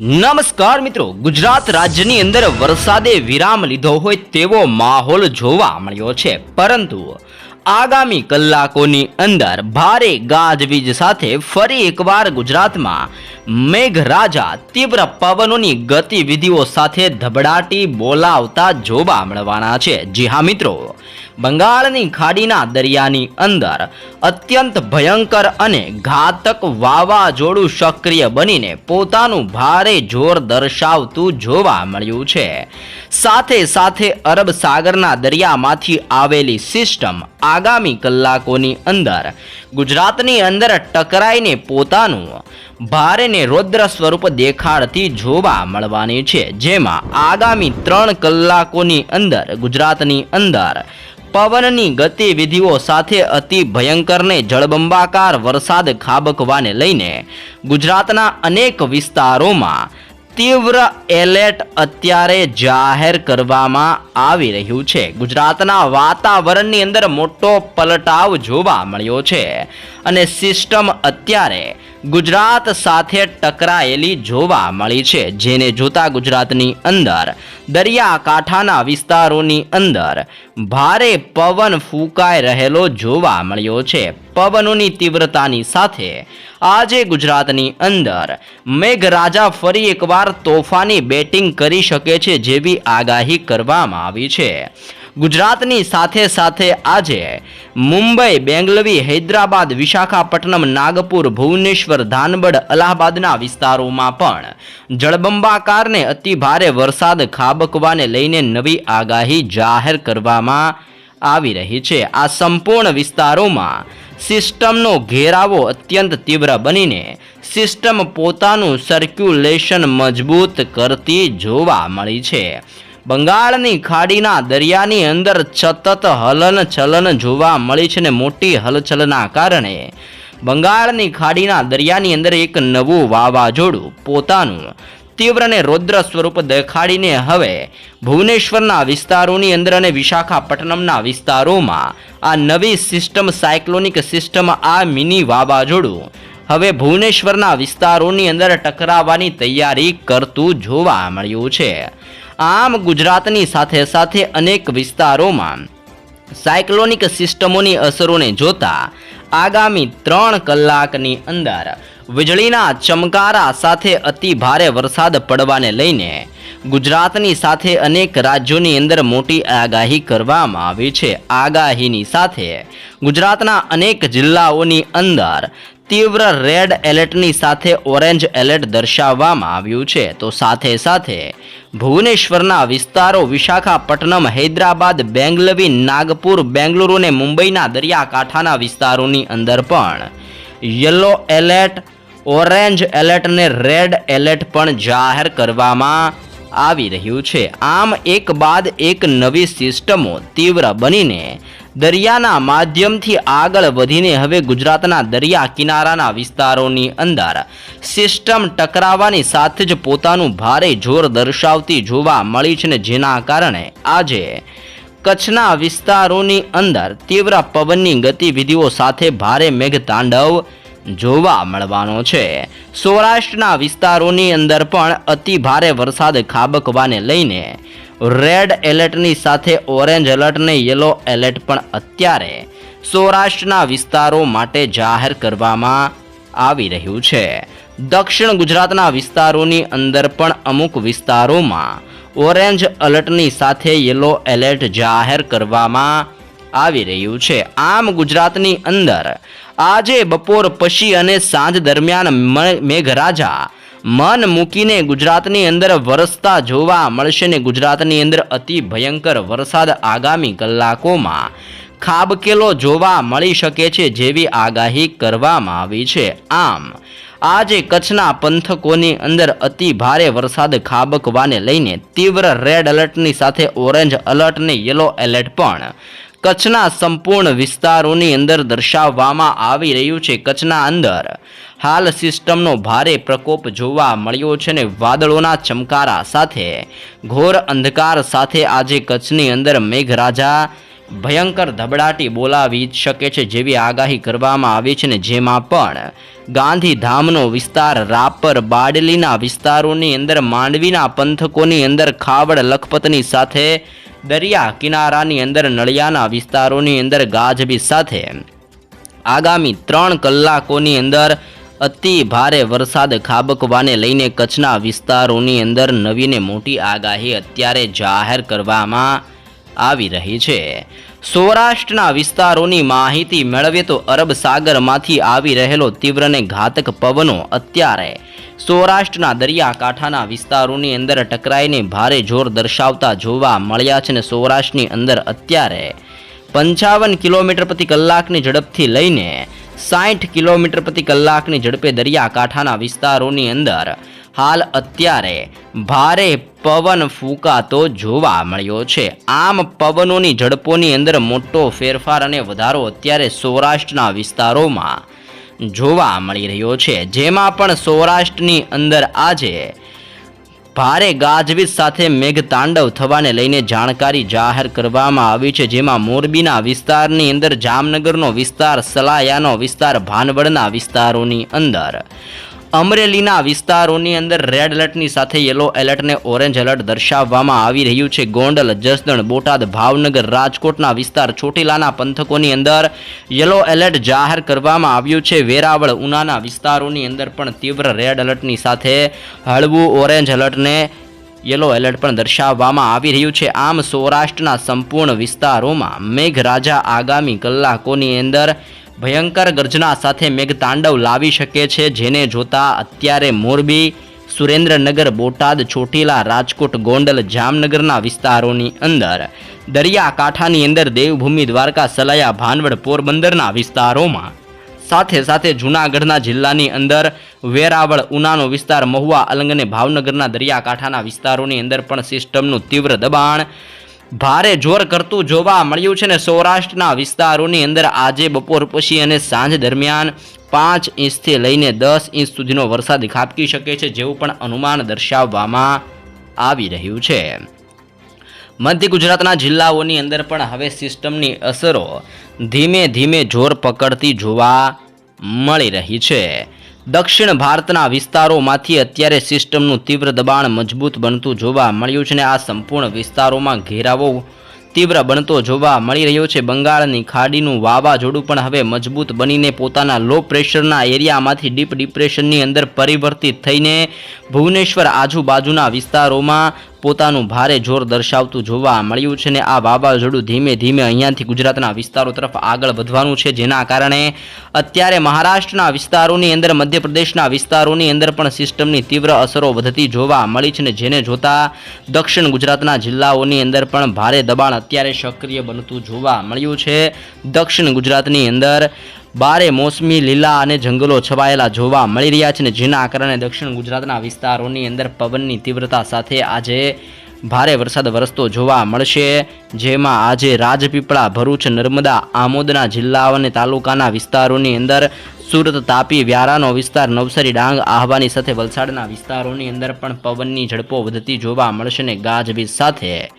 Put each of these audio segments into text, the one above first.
નમસ્કાર મિત્રો, ગુજરાત રાજ્યની અંદર વરસાદે વિરામ લીધો હોય તેવો માહોલ જોવા મળ્યો છે. પરંતુ આગામી કલાકોની અંદર ભારે ગાજવીજ સાથે ફરી એકવાર ગુજરાતમાં મેઘરાજા તીવ્ર પવનોની ગતિવિધિઓ સાથે ધબડાટી બોલાવતા જોવા મળવાના છે. જી હા મિત્રો બંગાળની ખાડીના દરિયાની અંદર અત્યંત ભયંકર અને ઘાતક વાવાઝોડું સક્રિય બનીને પોતાનું ભારે જોર દર્શાવતું જોવા મળ્યું છે. સાથે સાથે અરબ સાગરના દરિયામાંથી આવેલી સિસ્ટમ આગામી કલાકોની અંદર ગુજરાતની અંદર ટકરાઈને પોતાનું ભારેને રૌદ્ર સ્વરૂપ દેખાડતી જોવા મળવાની છે. જેમાં આગામી ત્રણ કલાકોની અંદર ગુજરાતની અંદર પવનની ગતિવિધિઓ સાથે અતિ ભયંકરને જળબંબાકાર વરસાદ ખાબકવાને લઈને ગુજરાતના અનેક વિસ્તારોમાં તીવ્ર એલર્ટ અત્યારે જાહેર કરવામાં આવી રહ્યું છે. ગુજરાતના વાતાવરણની અંદર મોટો પલટાવ જોવા મળ્યો છે અને સિસ્ટમ અત્યારે ગુજરાત સાથે ટકરાયેલી જોવા મળી છે, જેને જોતા ગુજરાતની અંદર, દરિયાકાંઠાના વિસ્તારોની અંદર ભારે પવન ફૂંકાઈ રહેલો જોવા મળ્યો છે. પવનોની તીવ્રતાની સાથે આજે ગુજરાતની અંદર મેઘરાજા ફરી એકવાર તોફાની બેટિંગ કરી શકે છે જેવી આગાહી કરવામાં આવી છે. ગુજરાતની સાથે સાથે આજે મુંબઈ, બેંગલવી, હૈદરાબાદ, વિશાખાપટ્ટનમ, નાગપુર, ભુવનેશ્વર ધાનબડ અલ્હાબાદના વિસ્તારોમાં પણ જળબંબાકારને અતિભારે વરસાદ ખાબકવાને લઈને નવી આગાહી જાહેર કરવામાં આવી રહી છે. આ સંપૂર્ણ વિસ્તારોમાં સિસ્ટમનો ઘેરાવો અત્યંત તીવ્ર બનીને સિસ્ટમ પોતાનું સર્ક્યુલેશન મજબૂત કરતી જોવા મળી છે. બંગાળની ખાડીના દરિયાની અંદર સતત હલન ચલન જોવા મળી છે ને મોટી હલચલના કારણે. બંગાળની ખાડીના દરિયાની અંદર એક નવું વાવાઝોડું પોતાનું તીવ્ર અને રૌદ્ર સ્વરૂપ દેખાડીને હવે ભુવનેશ્વરના વિસ્તારોની અંદર અને વિશાખાપટ્ટનમના વિસ્તારોમાં આ નવી સિસ્ટમ, સાયક્લોનિક સિસ્ટમ, આ મિની વાવાઝોડું હવે ભુવનેશ્વરના વિસ્તારોની અંદર ટકરાવવાની તૈયારી કરતું જોવા મળ્યું છે. આમ ગુજરાતની સાથે સાથે અનેક વિસ્તારોમાં સાયક્લોનિક સિસ્ટમોની અસરોને જોતા આગામી ત્રણ કલાકની અંદર વીજળીના ચમકારા સાથે અતિ ભારે વરસાદ પડવાને લઈને ગુજરાતની સાથે અનેક રાજ્યોની અંદર મોટી આગાહી કરવામાં આવી છે. આગાહીની સાથે ગુજરાતના અનેક જિલ્લાઓની અંદર તીવ્ર રેડ એલર્ટની સાથે ઓરેન્જ એલર્ટ દર્શાવવામાં આવ્યું છે. તો સાથે સાથે ભુવનેશ્વરના વિસ્તારો વિશાખાપટ્ટનમ, હૈદરાબાદ, બેંગલવી, નાગપુર, બેંગલુરુ અને મુંબઈના દરિયાકાંઠાના વિસ્તારોની અંદર પણ યલો એલર્ટ, ઓરેન્જ એલર્ટ અને રેડ એલર્ટ પણ જાહેર કરવામાં આવી રહ્યું છે. આમ એક બાદ એક નવી સિસ્ટમો તીવ્ર બનીને દરિયાના માધ્યમથી આગળ વધીને હવે ગુજરાતના દરિયા કિનારાના વિસ્તારોની અંદર સિસ્ટમ ટકરાવવાની સાથે જ પોતાનું ભારે જોર દર્શાવતી જોવા મળી છે ને જેના કારણે આજે કચ્છના વિસ્તારોની અંદર તીવ્ર પવનની ગતિવિધિઓ સાથે ભારે મેઘતાંડવ જોવા મળવાનો છે. સૌરાષ્ટ્રના વિસ્તારોની અંદર પણ અતિ ભારે વરસાદ ખાબકવાને લઈને રેડ એલર્ટની સાથે ઓરેન્જ એલર્ટ અને યલો એલર્ટ પણ અત્યારે સૌરાષ્ટ્રના વિસ્તારો માટે જાહેર કરવામાં આવી રહ્યું છે. દક્ષિણ ગુજરાતના વિસ્તારોની અંદર પણ અમુક વિસ્તારોમાં ઓરેન્જ એલર્ટની સાથે યલો એલર્ટ જાહેર કરવામાં આવી રહ્યું છે. આમ ગુજરાતની અંદર આજે બપોર પછી અને સાંજ દરમિયાન મેઘરાજા મન મૂકીને ગુજરાતની અંદર વરસતા જોવા મળશે ને ગુજરાતની અંદર અતિ ભયંકર વરસાદ આગામી કલાકોમાં ખાબકેલો જોવા મળી શકે છે જેવી આગાહી કરવામાં આવી છે. આમ, આજે કચ્છના પંથકોની અંદર અતિ ભારે વરસાદ ખાબકવાને લઈને તીવ્ર રેડ એલર્ટની સાથે ઓરેન્જ એલર્ટ ને યલો એલર્ટ પણ કચ્છના સંપૂર્ણ વિસ્તારોની અંદર દર્શાવવામાં આવી રહ્યું છે. કચ્છના અંદર હાલ સિસ્ટમનો ભારે પ્રકોપ જોવા મળ્યો છે ને વાદળોના ચમકારા સાથે. ઘોર અંધકાર સાથે આજે કચ્છની અંદર મેઘરાજા ભયંકર ધબડાટી બોલાવી શકે છે જેવી આગાહી કરવામાં આવી છે ને જેમાં પણ ગાંધીધામનો વિસ્તાર રાપર બાડલીના વિસ્તારોની અંદર માંડવીના પંથકોની અંદર ખાવડ લખપતની સાથે, દરિયા કિનારાની અંદર નળિયાના વિસ્તારોની અંદર ગાજબી સાથે. આગામી ત્રણ કલાકોની અંદર અતિ ભારે વરસાદ ખાબકવાને લઈને કચ્છના વિસ્તારોની અંદર નવીને મોટી આગાહી અત્યારે જાહેર કરવામાં આવી રહી છે. સૌરાષ્ટ્રના વિસ્તારોની માહિતી મેળવીએ તો અરબ સાગરમાંથી આવી રહેલો તીવ્ર અને ઘાતક પવનો અત્યારે સૌરાષ્ટ્રના દરિયાકાંઠાના વિસ્તારોની અંદર ટકરાઈને ભારે જોર દર્શાવતા જોવા મળ્યા છે અને સૌરાષ્ટ્રની અંદર અત્યારે પંચાવન કિલોમીટર પ્રતિ કલાકની ઝડપથી લઈને સાઠ કિલોમીટર પ્રતિ કલાકની ઝડપે દરિયાકાંઠાના વિસ્તારોની અંદર હાલ અત્યારે ભારે પવન ફૂંકાતો જોવા મળ્યો છે. આમ પવનોની ઝડપોની અંદર મોટો ફેરફાર અને વધારો અત્યારે સૌરાષ્ટ્રના વિસ્તારોમાં જોવા મળી રહ્યો છે. જેમાં પણ સૌરાષ્ટ્રની અંદર આજે ભારે ગાજવીજ સાથે મેઘતાંડવ થવાને લઈને જાણકારી જાહેર કરવામાં આવી છે, જેમાં મોરબીના વિસ્તારની અંદર જામનગરનો વિસ્તાર, સલાયાનો વિસ્તાર, ભાનવડના વિસ્તારોની અંદર. અમરેલીના વિસ્તારોની અંદર રેડ એલર્ટની સાથે યલો એલર્ટને ઓરેન્જ એલર્ટ દર્શાવવામાં આવી રહ્યું છે. ગોંડલ, જસદણ, બોટાદ, ભાવનગર, રાજકોટના વિસ્તાર ચોટીલાના પંથકોની અંદર યલો એલર્ટ જાહેર કરવામાં આવ્યું છે. વેરાવળ, ઉનાના વિસ્તારોની અંદર પણ તીવ્ર રેડ એલર્ટની સાથે હળવું ઓરેન્જ એલર્ટને યલો એલર્ટ પણ દર્શાવવામાં આવી રહ્યું છે. આમ સૌરાષ્ટ્રના સંપૂર્ણ વિસ્તારોમાં મેઘરાજા આગામી કલાકોની અંદર ભયંકર ગર્જના સાથે મેઘતાંડવ લાવી શકે છે, જેને જોતા અત્યારે મોરબી, સુરેન્દ્રનગર, બોટાદ, ચોટીલા, રાજકોટ, ગોંડલ, જામનગરના વિસ્તારોની અંદર. દરિયાકાંઠાની અંદર દેવભૂમિ દ્વારકા, સલાયા, ભાનવડ, પોરબંદરના વિસ્તારોમાં. સાથે સાથે જૂનાગઢના જિલ્લાની અંદર વેરાવળ, ઉનાનો વિસ્તાર, મહુવા, અલંગ અને ભાવનગરના દરિયાકાંઠાના વિસ્તારોની અંદર પણ સિસ્ટમનું તીવ્ર દબાણ ભારે જોર કરતું જોવા મળ્યું છે ને સૌરાષ્ટ્રના વિસ્તારોની અંદર આજે બપોર પછી અને સાંજ દરમિયાન પાંચ ઇંચથી લઈને દસ ઇંચ સુધીનો વરસાદ ખાબકી શકે છે જેવું પણ અનુમાન દર્શાવવામાં આવી રહ્યું છે. મધ્ય ગુજરાતના જિલ્લાઓની અંદર પણ હવે સિસ્ટમની અસરો ધીમે ધીમે જોર પકડતી જોવા મળી રહી છે. દક્ષિણ ભારતના વિસ્તારોમાંથી અત્યારે સિસ્ટમનું તીવ્ર દબાણ મજબૂત બનતું જોવા મળ્યું છે અને આ સંપૂર્ણ વિસ્તારોમાં ઘેરાવો તીવ્ર બનતો જોવા મળી રહ્યો છે. બંગાળની ખાડીનું વાવાઝોડું પણ હવે મજબૂત બનીને પોતાના લો પ્રેશરના એરિયામાંથી ડીપ ડિપ્રેશનની અંદર પરિવર્તિત થઈને ભુવનેશ્વર આજુબાજુના વિસ્તારોમાં પોતાનું ભારે જોર દર્શાવતું જોવા મળ્યું છે ને આ વાવાઝોડું ધીમે ધીમે અહીંયાથી ગુજરાતના વિસ્તારો તરફ આગળ વધવાનું છે, જેના કારણે અત્યારે મહારાષ્ટ્રના વિસ્તારોની અંદર, મધ્યપ્રદેશના વિસ્તારોની અંદર પણ સિસ્ટમની તીવ્ર અસરો વધતી જોવા મળી છે ને જેને જોતા દક્ષિણ ગુજરાતના જિલ્લાઓની અંદર પણ ભારે દબાણ અત્યારે સક્રિય બનતું જોવા મળ્યું છે. દક્ષિણ ગુજરાતની અંદર બારે મોસમી, લીલા અને જંગલો છવાયેલા જોવા મળી રહ્યા છે ને જેના કારણે દક્ષિણ ગુજરાતના વિસ્તારોની અંદર પવનની તીવ્રતા સાથે આજે ભારે વરસાદ વરસતો જોવા મળશે. જેમાં આજે રાજપીપળા, ભરૂચ, નર્મદા, આમોદના જિલ્લાઓ અને તાલુકાના વિસ્તારોની અંદર સુરત, તાપી, વ્યારાનો વિસ્તાર, નવસારી, ડાંગ, આહવાની સાથે વલસાડના વિસ્તારોની અંદર પણ પવનની ઝડપો વધતી જોવા મળશે ને ગાજવીજ સાથે.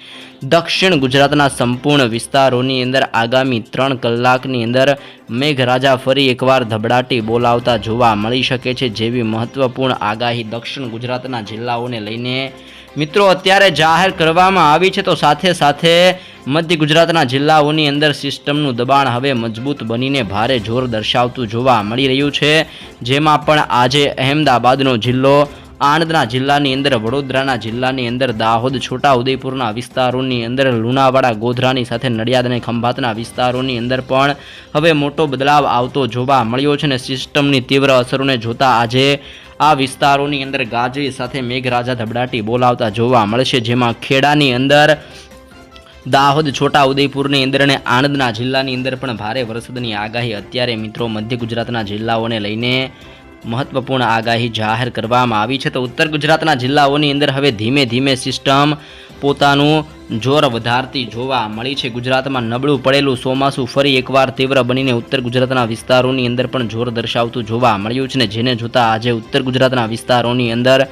દક્ષિણ ગુજરાતના સંપૂર્ણ વિસ્તારોની અંદર આગામી ત્રણ કલાકની અંદર મેઘરાજા ફરી એકવાર ધબડાટી બોલાવતા જોવા મળી શકે છે જેવી મહત્વપૂર્ણ આગાહી દક્ષિણ ગુજરાતના જિલ્લાઓને લઈને મિત્રો, અત્યારે જાહેર કરવામાં આવી છે, તો સાથે સાથે મધ્ય ગુજરાતના જિલ્લાઓની અંદર સિસ્ટમનું દબાણ હવે મજબૂત બનીને ભારે જોર દર્શાવતું જોવા મળી રહ્યું છે. જેમાં પણ આજે અહેમદાબાદનો જિલ્લો આણંદના જિલ્લાની અંદર, વડોદરાના જિલ્લાની અંદર, દાહોદ છોટા ઉદયપુરના વિસ્તારોની અંદર, લુણાવાડા, ગોધરાની સાથે નડિયાદ અને ખંભાતના વિસ્તારોની અંદર પણ હવે મોટો બદલાવ આવતો જોવા મળ્યો છે અને સિસ્ટમની તીવ્ર અસરોને જોતા આજે આ વિસ્તારોની અંદર ગાજવી સાથે મેઘરાજા ધબડાટી બોલાવતા જોવા મળશે. જેમાં ખેડાની અંદર, દાહોદ છોટા ઉદયપુરની અંદર અને આણંદના જિલ્લાની અંદર પણ ભારે વરસાદની આગાહી. અત્યારે મિત્રો મધ્ય ગુજરાતના જિલ્લાઓને લઈને મહત્વપૂર્ણ આગાહી જાહેર કરવામાં આવી છે તો ઉત્તર ગુજરાતના જિલ્લાઓની અંદર હવે ધીમે ધીમે સિસ્ટમ પોતાનું જોર વધારતી જોવા મળી છે. ગુજરાતમાં નબળું પડેલું ચોમાસું ફરી એકવાર તીવ્ર બનીને ઉત્તર ગુજરાતના વિસ્તારોની અંદર પણ જોર દર્શાવતું જોવા મળ્યું છે ને જેને જોતાં આજે ઉત્તર ગુજરાતના વિસ્તારોની અંદર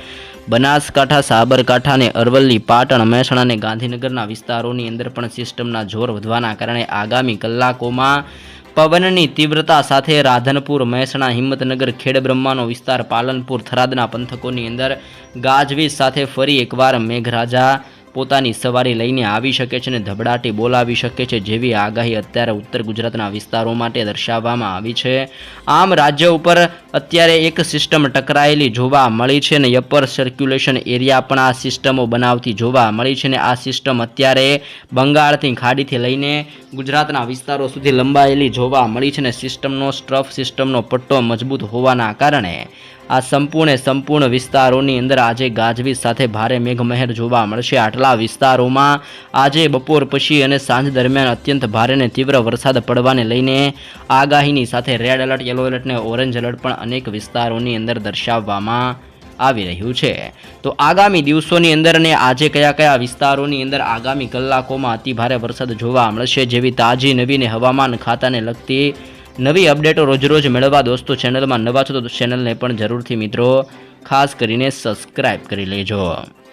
બનાસકાંઠા, સાબરકાંઠા અને અરવલ્લી, પાટણ, મહેસાણા અને ગાંધીનગરના વિસ્તારોની અંદર પણ સિસ્ટમના જોર વધવાના કારણે આગામી કલાકોમાં પવનની તીવ્રતા સાથે રાધનપુર, મહેસાણા, હિંમતનગર ખેડબ્રહ્માનો વિસ્તાર, પાલનપુર, થરાદના પંથકોની અંદર ગાજવીજ સાથે ફરી એકવાર મેઘરાજા પોતાની સવારી લઈને આવી શકે છે અને ધબડાટી બોલાવી શકે છે જેવી આગાહી અત્યારે ઉત્તર ગુજરાતના વિસ્તારો માટે દર્શાવવામાં આવી છે. આમ રાજ્ય ઉપર અત્યારે એક સિસ્ટમ ટકરાયેલી જોવા મળી છે અને અપર સર્ક્યુલેશન એરિયા પણ આ સિસ્ટમો બનાવતી જોવા મળી છે અને આ સિસ્ટમ અત્યારે બંગાળથી ખાડીથી લઈને ગુજરાતના વિસ્તારો સુધી લંબાયેલી જોવા મળી છે અને સિસ્ટમનો સ્ટ્રફ સિસ્ટમનો પટ્ટો મજબૂત હોવાના કારણે આ સંપૂર્ણે સંપૂર્ણ વિસ્તારોની અંદર આજે ગાજવીજ સાથે ભારે મેઘમહેર જોવા મળશે. આટલા વિસ્તારોમાં આજે બપોર પછી અને સાંજ દરમિયાન અત્યંત ભારે અને તીવ્ર વરસાદ પડવાને લઈને આગાહીની સાથે રેડ એલર્ટ, યલો એલર્ટ અને ઓરેન્જ એલર્ટ પણ અનેક વિસ્તારોની અંદર દર્શાવવામાં આવી રહ્યું છે. તો આગામી દિવસોની અંદર અને આજે કયા કયા વિસ્તારોની અંદર આગામી કલાકોમાં અતિભારે વરસાદ જોવા મળશે જેવી તાજી નવીને હવામાન ખાતાને લગતી નવી અપડેટો રોજરોજ મેળવવા દોસ્તો ચેનલમાં નવા છો તો ચેનલને પણ જરૂરથી મિત્રો ખાસ કરીને સબસ્ક્રાઈબ કરી લેજો.